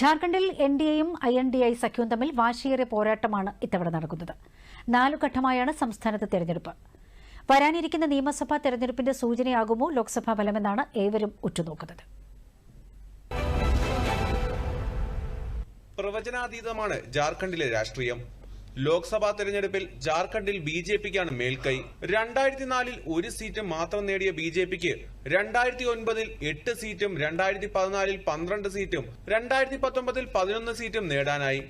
ജാർഖണ്ഡിൽ N D എയും I N D I സഖ്യവും തമ്മിൽ വാശിയേറിയ പോരാട്ടമാണ് ഇത്തവണ നടക്കുന്നത്. നാലു ഘട്ടമായാണ് സംസ്ഥാനത്ത് തെരഞ്ഞെടുപ്പ്. വരാനിരിക്കുന്ന നിയമസഭാ തെരഞ്ഞെടുപ്പിന്റെ സൂചനയാകുമോ ലോക്സഭാ ഫലമെന്നാണ് ഏവരും ഉറ്റുനോക്കുന്നത്. പ്രവചനാതീതമാണ് ജാർഖണ്ഡിലെ രാഷ്ട്രീയം. ലോക്സഭാ തെരഞ്ഞെടുപ്പിൽ ജാർഖണ്ഡിൽ ബി ജെ പിക്കാണ് മേൽക്കൈ. രണ്ടായിരത്തി നാലിൽ ഒരു സീറ്റ് മാത്രം നേടിയ ബി ജെ പിക്ക് രണ്ടായിരത്തി ഒൻപതിൽ എട്ട് സീറ്റും രണ്ടായിരത്തി പതിനാലിൽ പന്ത്രണ്ട് സീറ്റും രണ്ടായിരത്തി പത്തൊമ്പതിൽ പതിനൊന്ന് സീറ്റും നേടാനായി.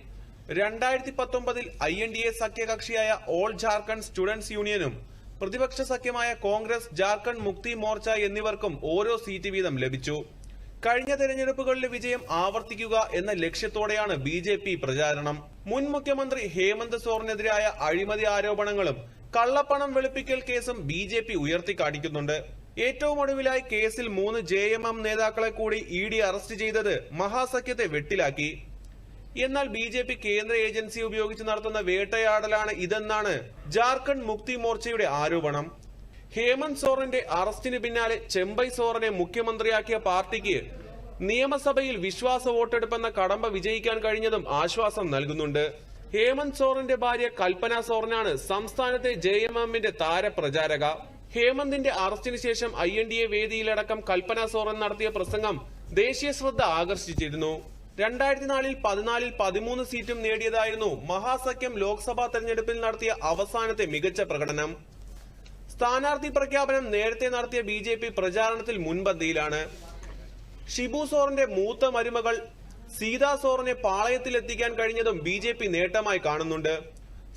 രണ്ടായിരത്തി പത്തൊമ്പതിൽ ഐ എൻ ഡി എ സഖ്യകക്ഷിയായ ഓൾ ജാർഖണ്ഡ് സ്റ്റുഡൻസ് യൂണിയനും പ്രതിപക്ഷ സഖ്യമായ കോൺഗ്രസ് ജാർഖണ്ഡ് മുക്തി മോർച്ച എന്നിവർക്കും ഓരോ സീറ്റ് വീതം ലഭിച്ചു. കഴിഞ്ഞ തെരഞ്ഞെടുപ്പുകളിലെ വിജയം ആവർത്തിക്കുക എന്ന ലക്ഷ്യത്തോടെയാണ് ബി ജെ പി പ്രചാരണം. മുൻ മുഖ്യമന്ത്രി ഹേമന്ത് സോറിനെതിരായ അഴിമതി ആരോപണങ്ങളും കള്ളപ്പണം വെളുപ്പിക്കൽ കേസും ബി ജെ പി ഉയർത്തിക്കാണിക്കുന്നുണ്ട്. ഏറ്റവും ഒടുവിലായി കേസിൽ മൂന്ന് ജെ എം എം നേതാക്കളെ കൂടി ഇ ഡി അറസ്റ്റ് ചെയ്തത് മഹാസഖ്യത്തെ വെട്ടിലാക്കി. എന്നാൽ ബി ജെ പി കേന്ദ്ര ഏജൻസി ഉപയോഗിച്ച് നടത്തുന്ന വേട്ടയാടലാണ് ഇതെന്നാണ് ജാർഖണ്ഡ് മുക്തി മോർച്ചയുടെ ആരോപണം. ഹേമന്ത് സോറന്റെ അറസ്റ്റിന് പിന്നാലെ ചെമ്പൈ സോറനെ മുഖ്യമന്ത്രിയാക്കിയ പാർട്ടിക്ക് നിയമസഭയിൽ വിശ്വാസ വോട്ടെടുപ്പെന്ന കടമ്പ വിജയിക്കാൻ കഴിഞ്ഞതും ആശ്വാസം നൽകുന്നുണ്ട്. ഹേമന്ത് സോറന്റെ ഭാര്യ കൽപ്പന സോറനാണ് സംസ്ഥാനത്തെ ജെ എം എമ്മിന്റെ താരപ്രചാരക. ഹേമന്തിന്റെ അറസ്റ്റിന് ശേഷം ഐ എൻ ഡി എ വേദിയിലടക്കം കൽപ്പന സോറൻ നടത്തിയ പ്രസംഗം ദേശീയ ശ്രദ്ധ ആകർഷിച്ചിരുന്നു. രണ്ടായിരത്തി നാലിൽ പതിനാലിൽ പതിമൂന്ന് സീറ്റും നേടിയതായിരുന്നു മഹാസഖ്യം ലോക്സഭാ തെരഞ്ഞെടുപ്പിൽ നടത്തിയ അവസാനത്തെ മികച്ച പ്രകടനം. സ്ഥാനാർത്ഥി പ്രഖ്യാപനം നേരത്തെ നടത്തിയ ബി ജെ പി പ്രചാരണത്തിൽ മുൻപന്തിയിലാണ്. ഷിബു സോറിന്റെ മൂത്ത മരുമകൾ സീതാ സോറിനെ പാളയത്തിലെത്തിക്കാൻ കഴിഞ്ഞതും ബി ജെ പി നേട്ടമായി കാണുന്നുണ്ട്.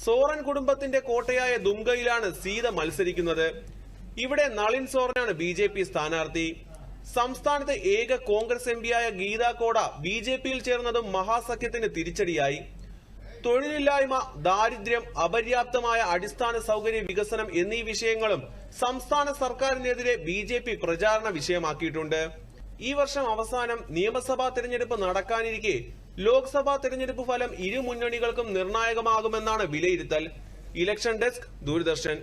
സോറൻ കുടുംബത്തിന്റെ കോട്ടയായ ദുംഗയിലാണ് സീത മത്സരിക്കുന്നത്. ഇവിടെ നളിൻ സോറനാണ് ബി ജെ പി സ്ഥാനാർത്ഥി. സംസ്ഥാനത്തെ ഏക കോൺഗ്രസ് എം പിയായ ഗീതാ കോട ബി ജെ പിയിൽ ചേർന്നതും മഹാസഖ്യത്തിന് തിരിച്ചടിയായി. തൊഴിലില്ലായ്മ ദാരിദ്ര്യം അപര്യാപ്തമായ അടിസ്ഥാന സൗകര്യ വികസനം എന്നീ വിഷയങ്ങളും സംസ്ഥാന സർക്കാരിനെതിരെ ബി ജെ പി പ്രചാരണ വിഷയമാക്കിയിട്ടുണ്ട്. ഈ വർഷം അവസാനം നിയമസഭാ തെരഞ്ഞെടുപ്പ് നടക്കാനിരിക്കെ ലോക്സഭാ തെരഞ്ഞെടുപ്പ് ഫലം ഇരു മുന്നണികൾക്കും നിർണായകമാകുമെന്നാണ് വിലയിരുത്തൽ. Election desk Doordarshan.